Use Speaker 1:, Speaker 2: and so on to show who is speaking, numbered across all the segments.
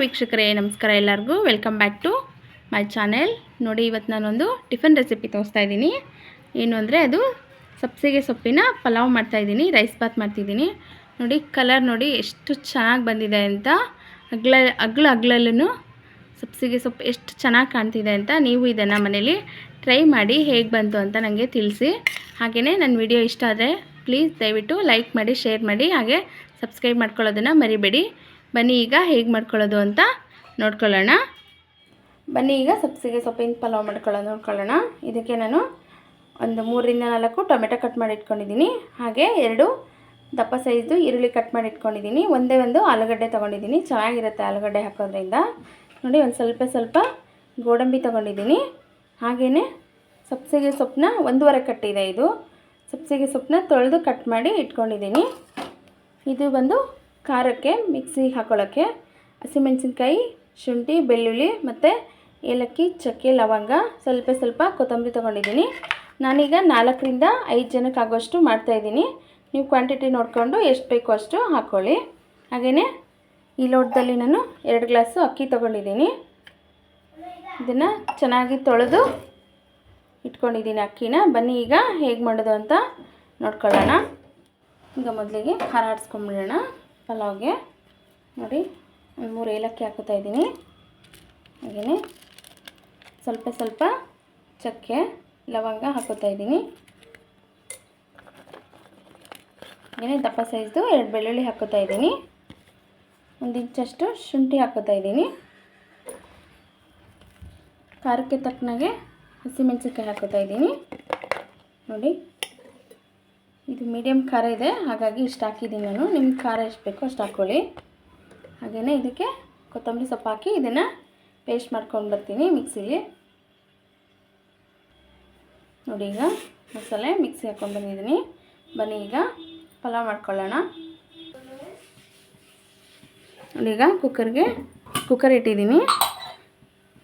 Speaker 1: ವೀಕ್ಷಕರೇ, ನಮಸ್ಕಾರ ಎಲ್ಲರಿಗೂ. Welcome back to my channel ನೋಡಿ ಇವತ್ತು ನಾನೊಂದು ಟಿಫನ್ ರೆಸಿಪಿ ತೋರಿಸ್ತಾ ಇದ್ದೀನಿ. ಏನು ಅಂದರೆ, ಅದು ಸಬ್ಸಿಗೆ ಸೊಪ್ಪಿನ ಪಲಾವ್ ಮಾಡ್ತಾಯಿದ್ದೀನಿ ರೈಸ್ ಬಾತ್ ಮಾಡ್ತಿದ್ದೀನಿ ನೋಡಿ ಕಲರ್ ನೋಡಿ ಎಷ್ಟು ಚೆನ್ನಾಗಿ ಬಂದಿದೆ ಅಂತ. ಅಗ್ಲ ಅಗ್ಲ ಅಗ್ಲಲ್ಲೂ ಸಬ್ಸಿಗೆ ಸೊಪ್ಪು ಎಷ್ಟು ಚೆನ್ನಾಗಿ ಕಾಣ್ತಿದೆ ಅಂತ ನೀವು ಇದನ್ನು ಮನೇಲಿ ಟ್ರೈ ಮಾಡಿ ಹೇಗೆ ಬಂತು ಅಂತ ನನಗೆ ತಿಳಿಸಿ. ಹಾಗೆಯೇ ನನ್ನ ವಿಡಿಯೋ ಇಷ್ಟ ಆದರೆ ಪ್ಲೀಸ್ ದಯವಿಟ್ಟು ಲೈಕ್ ಮಾಡಿ ಶೇರ್ ಮಾಡಿ, ಹಾಗೆ ಸಬ್ಸ್ಕ್ರೈಬ್ ಮಾಡ್ಕೊಳ್ಳೋದನ್ನು ಮರಿಬೇಡಿ. ಬನ್ನಿ ಈಗ ಹೇಗೆ ಮಾಡ್ಕೊಳ್ಳೋದು ಅಂತ ನೋಡ್ಕೊಳ್ಳೋಣ. ಬನ್ನಿ ಈಗ ಸಬ್ಸಿಗೆ ಸೊಪ್ಪಿನ ಪಲಾವ್ ಮಾಡ್ಕೊಳ್ಳೋ ನೋಡ್ಕೊಳ್ಳೋಣ. ಇದಕ್ಕೆ ನಾನು ಒಂದು ಮೂರರಿಂದ ನಾಲ್ಕು ಟೊಮೆಟೊ ಕಟ್ ಮಾಡಿ ಇಟ್ಕೊಂಡಿದ್ದೀನಿ. ಹಾಗೆ ಎರಡು ದಪ್ಪ ಸೈಜು ಈರುಳ್ಳಿ ಕಟ್ ಮಾಡಿ ಇಟ್ಕೊಂಡಿದ್ದೀನಿ. ಒಂದೇ ಒಂದು ಆಲೂಗಡ್ಡೆ ತೊಗೊಂಡಿದ್ದೀನಿ. ಚೆನ್ನಾಗಿರುತ್ತೆ ಆಲೂಗಡ್ಡೆ ಹಾಕೋದ್ರಿಂದ. ನೋಡಿ, ಒಂದು ಸ್ವಲ್ಪ ಸ್ವಲ್ಪ ಗೋಡಂಬಿ ತೊಗೊಂಡಿದ್ದೀನಿ. ಹಾಗೆಯೇ ಸಬ್ಸಿಗೆ ಸೊಪ್ಪನ್ನ ಒಂದೂವರೆ ಕಟ್ಟಿದೆ ಇದು. ಸಬ್ಸಿಗೆ ಸೊಪ್ಪನ್ನ ತೊಳೆದು ಕಟ್ ಮಾಡಿ ಇಟ್ಕೊಂಡಿದ್ದೀನಿ. ಇದು ಬಂದು ಖಾರಕ್ಕೆ ಮಿಕ್ಸಿಗೆ ಹಾಕೊಳ್ಳೋಕ್ಕೆ, ಹಸಿಮೆಣಸಿನ್ಕಾಯಿ, ಶುಂಠಿ, ಬೆಳ್ಳುಳ್ಳಿ ಮತ್ತು ಏಲಕ್ಕಿ, ಚಕ್ಕೆ, ಲವಂಗ ಸ್ವಲ್ಪ ಸ್ವಲ್ಪ ಕೊತ್ತಂಬರಿ ತೊಗೊಂಡಿದ್ದೀನಿ. ನಾನೀಗ ನಾಲ್ಕರಿಂದ ಐದು ಜನಕ್ಕೆ ಆಗೋಷ್ಟು ಮಾಡ್ತಾಯಿದ್ದೀನಿ ನೀವು ಕ್ವಾಂಟಿಟಿ ನೋಡಿಕೊಂಡು ಎಷ್ಟು ಬೇಕೋ ಅಷ್ಟು ಹಾಕ್ಕೊಳ್ಳಿ ಹಾಗೆಯೇ ಈ ಲೋಟದಲ್ಲಿ ನಾನು ಎರಡು ಗ್ಲಾಸು ಅಕ್ಕಿ ತೊಗೊಂಡಿದ್ದೀನಿ. ಇದನ್ನು ಚೆನ್ನಾಗಿ ತೊಳೆದು ಇಟ್ಕೊಂಡಿದ್ದೀನಿ ಅಕ್ಕಿನ. ಬನ್ನಿ ಈಗ ಹೇಗೆ ಮಾಡೋದು ಅಂತ ನೋಡ್ಕೊಳ್ಳೋಣ. ಈಗ ಮೊದಲಿಗೆ ಖಾರ ಆಡಿಸ್ಕೊಂಬಿಡೋಣ. ಪಲಾವ್ಗೆ. ನೋಡಿ, ಒಂದು ಮೂರು ಏಲಕ್ಕಿ ಹಾಕೋತಾ ಇದ್ದೀನಿ. ಹಾಗೆಯೇ ಸ್ವಲ್ಪ ಸ್ವಲ್ಪ ಚಕ್ಕೆ, ಲವಂಗ ಹಾಕೋತಾ ಇದ್ದೀನಿ. ಹಾಗೆಯೇ ದಪ್ಪ ಸೈಜ್ದು ಎರಡು ಬೆಳ್ಳುಳ್ಳಿ ಹಾಕೋತಾ ಇದ್ದೀನಿ. ಒಂದು ಇಂಚಷ್ಟು ಶುಂಠಿ ಹಾಕೋತಾ ಇದ್ದೀನಿ. ಖಾರಕ್ಕೆ ತಕ್ಕನಾಗೆ ಹಸಿಮೆಣಸಿನ್ಕಾಯಿ ಹಾಕೋತಾ ಇದ್ದೀನಿ. ನೋಡಿ. ಇದು ಮೀಡಿಯಮ್ ಖಾರ ಇದೆ. ಹಾಗಾಗಿ ಇಷ್ಟು ಹಾಕಿದ್ದೀನಿ ನಾನು. ನಿಮ್ಗೆ ಖಾರ ಎಷ್ಟು ಬೇಕೋ ಅಷ್ಟು ಹಾಕ್ಕೊಳ್ಳಿ ಹಾಗೆಯೇ ಇದಕ್ಕೆ ಕೊತ್ತಂಬರಿ ಸೊಪ್ಪು ಹಾಕಿ ಇದನ್ನು ಪೇಸ್ಟ್ ಮಾಡ್ಕೊಂಡು ಬರ್ತೀನಿ ಮಿಕ್ಸಿಗೆ ನೋಡಿ ಈಗ ಮಸಾಲೆ ಮಿಕ್ಸಿ ಹಾಕ್ಕೊಂಡು ಬಂದಿದ್ದೀನಿ. ಬನ್ನಿ ಈಗ ಪಲಾವ್ ಮಾಡ್ಕೊಳ್ಳೋಣ. ನೋಡಿ ಈಗ ಕುಕ್ಕರ್ಗೆ ಕುಕ್ಕರ್ ಇಟ್ಟಿದ್ದೀನಿ.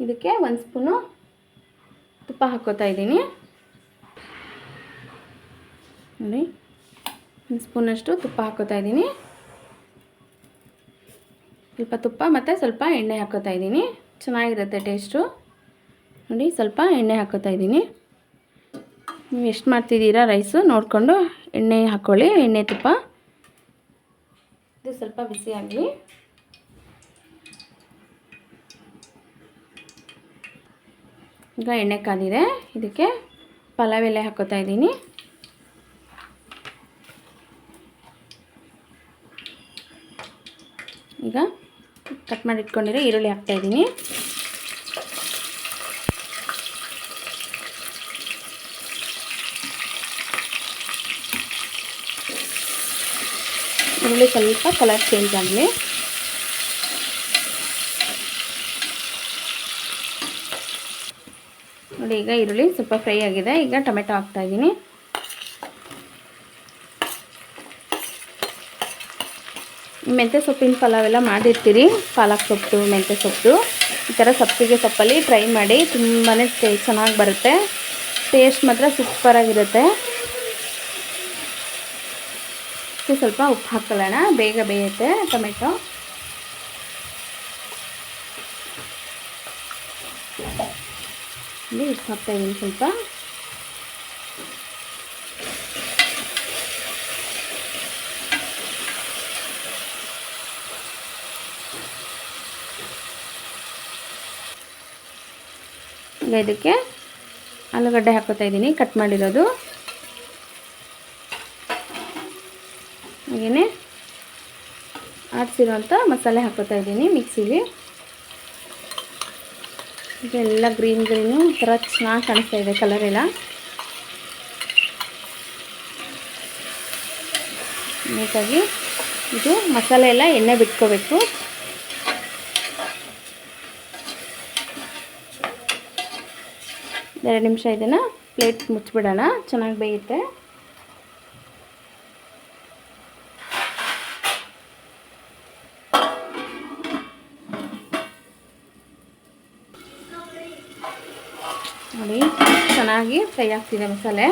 Speaker 1: ಇದಕ್ಕೆ ಒಂದು ಸ್ಪೂನು ತುಪ್ಪ ಹಾಕ್ಕೋತಾ ಇದ್ದೀನಿ. ನೋಡಿ. ಒಂದು ಸ್ಪೂನಷ್ಟು ತುಪ್ಪ ಹಾಕೋತಾ ಇದ್ದೀನಿ. ಸ್ವಲ್ಪ ತುಪ್ಪ ಮತ್ತು ಸ್ವಲ್ಪ ಎಣ್ಣೆ ಹಾಕೋತಾ ಇದ್ದೀನಿ. ಚೆನ್ನಾಗಿರುತ್ತೆ ಟೇಸ್ಟು. ನೋಡಿ, ಸ್ವಲ್ಪ ಎಣ್ಣೆ ಹಾಕೋತಾ ಇದ್ದೀನಿ. ನೀವು ಎಷ್ಟು ಮಾಡ್ತಿದ್ದೀರಾ ರೈಸು ನೋಡಿಕೊಂಡು ಎಣ್ಣೆ ಹಾಕ್ಕೊಳ್ಳಿ ಎಣ್ಣೆ ತುಪ್ಪ. ಇದು ಸ್ವಲ್ಪ ಬಿಸಿ ಆಗಲಿ. ಈಗ ಎಣ್ಣೆ ಕಾದಿದೆ. ಇದಕ್ಕೆ ಪಲಾವ್ ಎಲೆ ಹಾಕೋತಾ ಇದ್ದೀನಿ. ಈಗ ಕಟ್ ಮಾಡಿ ಇಟ್ಕೊಂಡಿರೋ ಈರುಳ್ಳಿ ಹಾಕ್ತಾಯಿದ್ದೀನಿ ಈರುಳ್ಳಿ ಸ್ವಲ್ಪ ಕಲರ್ ಚೇಂಜ್ ಆಗಲಿ ನೋಡಿ, ಈಗ ಈರುಳ್ಳಿ ಸ್ವಲ್ಪ ಫ್ರೈ ಆಗಿದೆ. ಈಗ ಟೊಮೆಟೊ ಹಾಕ್ತಾಯಿದ್ದೀನಿ ಮೆಂತ್ಯ ಸೊಪ್ಪಿನ ಪಲಾವ್ ಎಲ್ಲ ಮಾಡಿರ್ತೀರಿ, ಪಾಲಕ್ ಸೊಪ್ಪು, ಮೆಂತ್ಯ ಸೊಪ್ಪು. ಈ ಥರ ಸೊಪ್ಪಿಗೆ ಸೊಪ್ಪಲ್ಲಿ ಟ್ರೈ ಮಾಡಿ ತುಂಬಾ ಚೆನ್ನಾಗಿ ಬರುತ್ತೆ. ಟೇಸ್ಟ್ ಮಾತ್ರ ಸೂಪರಾಗಿರುತ್ತೆ ಸ್ವಲ್ಪ ಉಪ್ಪು ಹಾಕ್ಕೊಳ್ಳೋಣ ಬೇಗ ಬೇಯುತ್ತೆ ಟೊಮೆಟೊ. ಉಪ್ಪು ಹಾಕ್ತಾಯಿದ್ದೀನಿ ಸ್ವಲ್ಪ ಈಗ ಇದಕ್ಕೆ ಆಲೂಗಡ್ಡೆ ಹಾಕೋತಾ ಇದ್ದೀನಿ ಕಟ್ ಮಾಡಿರೋದು. ಹಾಗೆಯೇ ಆಡಿಸಿರೋಂಥ ಮಸಾಲೆ ಹಾಕೋತಾ ಇದ್ದೀನಿ ಮಿಕ್ಸಿಗೆ ಇದೆಲ್ಲ ಗ್ರೀನ್ ಗ್ರೀನು ಥರ ಚೆನ್ನಾಗಿ ಕಾಣಿಸ್ತಾ ಇದೆ ಕಲರ್ ಎಲ್ಲ. ನೀಟಾಗಿ ಇದು ಮಸಾಲೆ ಎಲ್ಲ ಎಣ್ಣೆ ಬಿಟ್ಕೋಬೇಕು. ಎರಡು ನಿಮಿಷ ಇದನ್ನು ಪ್ಲೇಟ್ ಮುಚ್ಚಿಬಿಡೋಣ. ಚೆನ್ನಾಗಿ ಬೇಯುತ್ತೆ. ನೋಡಿ, ಚೆನ್ನಾಗಿ ಫ್ರೈ ಆಗ್ತಿದೆ ಮಸಾಲೆ.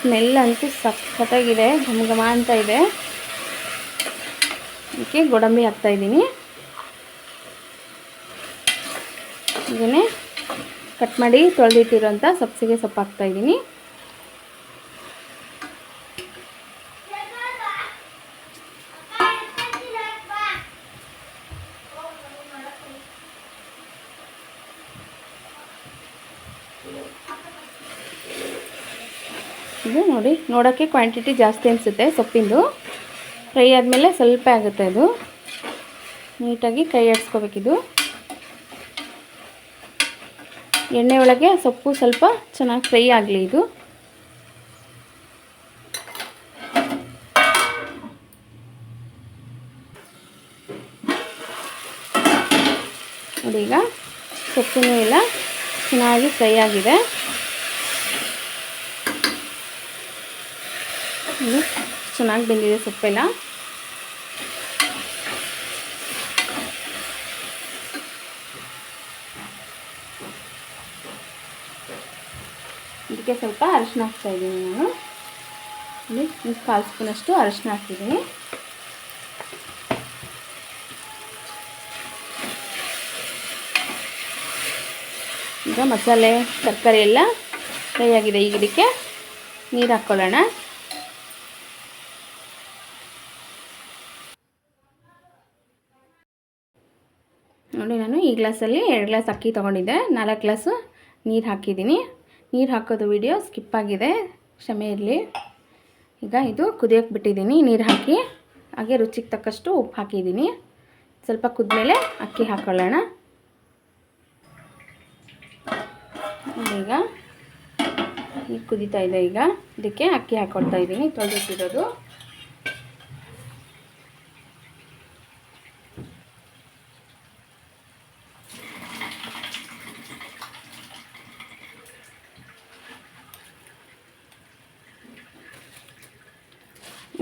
Speaker 1: ಸ್ಮೆಲ್ ಅಂತೂ ಸಖತ್ತಾಗಿದೆ, ಘಮ ಘಮ ಅಂತ ಇದೆ. ಅದಕ್ಕೆ ಗೋಡಂಬಿ ಹಾಕ್ತಾಯಿದ್ದೀನಿ ಕಟ್ ಮಾಡಿ ತೊಳೆದಿಟ್ಟಿರೋಂಥ ಸಬ್ಸಿಗೆ ಸೊಪ್ಪು ಹಾಕ್ತಾಯಿದ್ದೀನಿ ಇದು ನೋಡಿ, ನೋಡೋಕ್ಕೆ ಕ್ವಾಂಟಿಟಿ ಜಾಸ್ತಿ ಅನಿಸುತ್ತೆ ಸೊಪ್ಪಿಂದು. ಫ್ರೈ ಆದಮೇಲೆ ಸ್ವಲ್ಪ ಆಗುತ್ತೆ ಅದು. ನೀಟಾಗಿ ಕೈ ಆಡಿಸ್ಕೋಬೇಕಿದು. ಎಣ್ಣೆ ಒಳಗೆ ಸೊಪ್ಪು ಸ್ವಲ್ಪ ಚೆನ್ನಾಗಿ ಫ್ರೈ ಆಗಲಿ ಇದು. ನೋಡಿ ಈಗ ಸೊಪ್ಪಿನೂ ಎಲ್ಲ ಚೆನ್ನಾಗಿ ಫ್ರೈ ಆಗಿದೆ. ಚೆನ್ನಾಗಿ ಬೆಂದಿದೆ ಸೊಪ್ಪೆಲ್ಲ. ಇದಕ್ಕೆ ಸ್ವಲ್ಪ ಅರಿಶಿನ ಹಾಕ್ತಾ ಇದ್ದೀನಿ ನಾನು. ಇಲ್ಲಿ ಒಂದು ಕಾಲು ಸ್ಪೂನಷ್ಟು ಅರಿಶಿನ ಹಾಕಿದ್ದೀನಿ. ಈಗ ಮಸಾಲೆ, ತರಕಾರಿ ಎಲ್ಲ ಫ್ರೈ ಆಗಿದೆ. ಈಗ ಇದಕ್ಕೆ ನೀರು ಹಾಕ್ಕೊಳ್ಳೋಣ ನೋಡಿ ನಾನು ಈ ಗ್ಲಾಸಲ್ಲಿ ಎರಡು ಗ್ಲಾಸ್ ಅಕ್ಕಿ ತೊಗೊಂಡಿದ್ದೆ. ನಾಲ್ಕು ಗ್ಲಾಸು ನೀರು ಹಾಕಿದ್ದೀನಿ. ನೀರು ಹಾಕೋದು ವಿಡಿಯೋ ಸ್ಕಿಪ್ ಆಗಿದೆ. ಕ್ಷಮೆ ಇರಲಿ. ಈಗ ಇದು ಕುದಿಯೋಕೆ ಬಿಟ್ಟಿದ್ದೀನಿ ನೀರು ಹಾಕಿ. ಹಾಗೆ ರುಚಿಗೆ ತಕ್ಕಷ್ಟು ಉಪ್ಪು ಹಾಕಿದ್ದೀನಿ. ಸ್ವಲ್ಪ ಕುದ್ಮೇಲೆ ಅಕ್ಕಿ ಹಾಕ್ಕೊಳ್ಳೋಣ ಈಗ. ಈಗ ಕುದೀತಾ ಇದೆ ಈಗ. ಇದಕ್ಕೆ ಅಕ್ಕಿ ಹಾಕ್ಕೊಳ್ತಾ ಇದ್ದೀನಿ. ತೊಳೆದಿಟ್ಟಿರೋದು.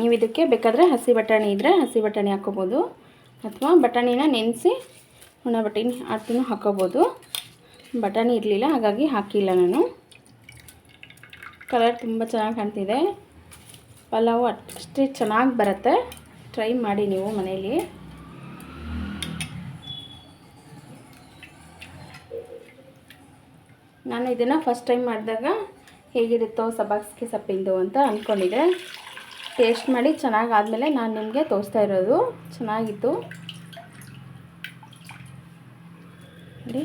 Speaker 1: ನೀವು ಇದಕ್ಕೆ ಬೇಕಾದರೆ ಹಸಿ ಬಟಾಣಿ ಇದ್ದರೆ ಹಸಿ ಬಟಾಣಿ ಹಾಕ್ಕೋಬೋದು ಅಥವಾ ಬಟಾಣಿನ ನೆನೆಸಿ ಒಣ ಬಟಾಣಿ ಆಡ್ತಿನೂ ಹಾಕ್ಕೋಬೋದು ಬಟಾಣಿ ಇರಲಿಲ್ಲ, ಹಾಗಾಗಿ ಹಾಕಿಲ್ಲ ನಾನು. ಕಲರ್ ತುಂಬ ಚೆನ್ನಾಗಿ ಕಾಣ್ತಿದೆ. ಪಲಾವು ಅಷ್ಟೇ ಚೆನ್ನಾಗಿ ಬರುತ್ತೆ. ಟ್ರೈ ಮಾಡಿ ನೀವು ಮನೆಯಲ್ಲಿ ನಾನು ಇದನ್ನು ಫಸ್ಟ್ ಟೈಮ್ ಮಾಡಿದಾಗ ಹೇಗಿರುತ್ತೋ ಸಬಾಕ್ಸ್ಗೆ ಸೊಪ್ಪಿಂದು ಅಂತ ಅಂದ್ಕೊಂಡಿದ್ದೆ ಟೇಸ್ಟ್ ಮಾಡಿ ಚೆನ್ನಾಗಿ ಆದಮೇಲೆ ನಾನು ನಿಮಗೆ ತೋರಿಸ್ತಾ ಇರೋದು. ಚೆನ್ನಾಗಿತ್ತು. ನೋಡಿ.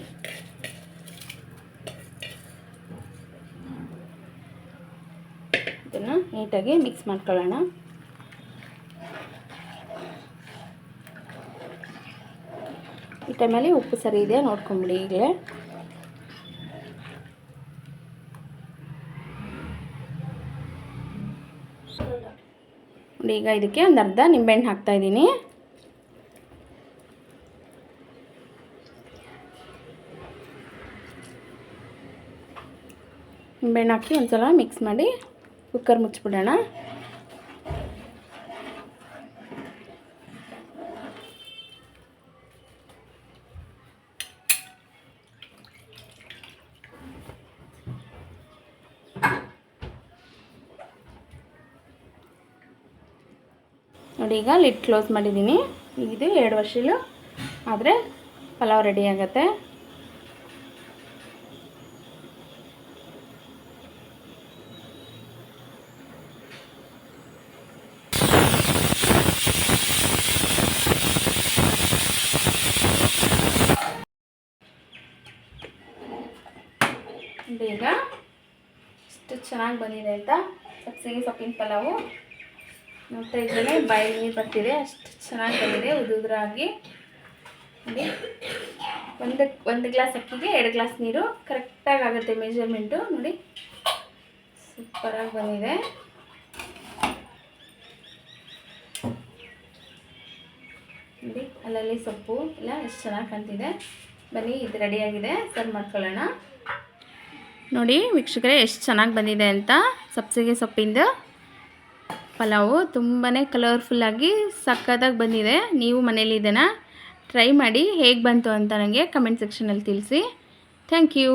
Speaker 1: ಇದನ್ನು ನೀಟಾಗಿ ಮಿಕ್ಸ್ ಮಾಡ್ಕೊಳ್ಳೋಣ. ಈ ಟೈಮಲ್ಲಿ ಉಪ್ಪು ಸರಿ ಇದೆಯಾ ನೋಡ್ಕೊಂಬಿಡಿ ಈಗಲೇ. ಈಗ ಇದಕ್ಕೆ ಒಂದು ಅರ್ಧ ನಿಂಬೆಹಣ್ಣು ಹಾಕ್ತಾಯಿದ್ದೀನಿ ನಿಂಬೆಹಣ್ಣು ಹಾಕಿ ಒಂದು ಸಲ ಮಿಕ್ಸ್ ಮಾಡಿ ಕುಕ್ಕರ್ ಮುಚ್ಚಿಬಿಡೋಣ. ನೋಡಿ, ಈಗ ಲಿಟ್ ಕ್ಲೋಸ್ ಮಾಡಿದ್ದೀನಿ. ಇದು ಎರಡು ವರ್ಷಲು, ಆದರೆ ಪಲಾವ್ ರೆಡಿ ಆಗುತ್ತೆ. ಈಗ ಇಷ್ಟು ಚೆನ್ನಾಗಿ ಬಂದಿದೆ ಅಂತ ಸಬ್ಸಿಗೆ ಸೊಪ್ಪಿನ ಪಲಾವು. ನೋಡ್ತಾ ಇದ್ದೇನೆ. ಬಾಯಿ ನೀರು ಬರ್ತಿದೆ. ಅಷ್ಟು ಚೆನ್ನಾಗಿ ಬಂದಿದೆ ಉದುರಾಗಿ. ನೋಡಿ. ಒಂದು ಒಂದು ಗ್ಲಾಸ್ ಅಕ್ಕಿಗೆ ಎರಡು ಗ್ಲಾಸ್ ನೀರು ಕರೆಕ್ಟಾಗಿ ಆಗುತ್ತೆ ಮೆಜರ್ಮೆಂಟು. ನೋಡಿ. ಸೂಪರಾಗಿ ಬಂದಿದೆ. ನೋಡಿ, ಅಲ್ಲಲ್ಲಿ ಸೊಪ್ಪು ಎಲ್ಲ ಎಷ್ಟು ಚೆನ್ನಾಗಿ ಕಾಣ್ತಿದೆ. ಬನ್ನಿ, ಇದು ರೆಡಿಯಾಗಿದೆ ಸರ್ವ್ ಮಾಡ್ಕೊಳ್ಳೋಣ. ನೋಡಿ, ವೀಕ್ಷಕರೇ, ಎಷ್ಟು ಚೆನ್ನಾಗಿ ಬಂದಿದೆ ಅಂತ. ಸಬ್ಸಿಗೆ ಸೊಪ್ಪಿಂದು. ಪಲಾವು ತುಂಬಾ ಕಲರ್ಫುಲ್ಲಾಗಿ ಸಕ್ಕತ್ತಾಗಿ ಬಂದಿದೆ. ನೀವು ಮನೇಲಿ ಇದನ್ನು ಟ್ರೈ ಮಾಡಿ ಹೇಗೆ ಬಂತು ಅಂತ ನನಗೆ ಕಮೆಂಟ್ ಸೆಕ್ಷನಲ್ಲಿ ತಿಳಿಸಿ. Thank you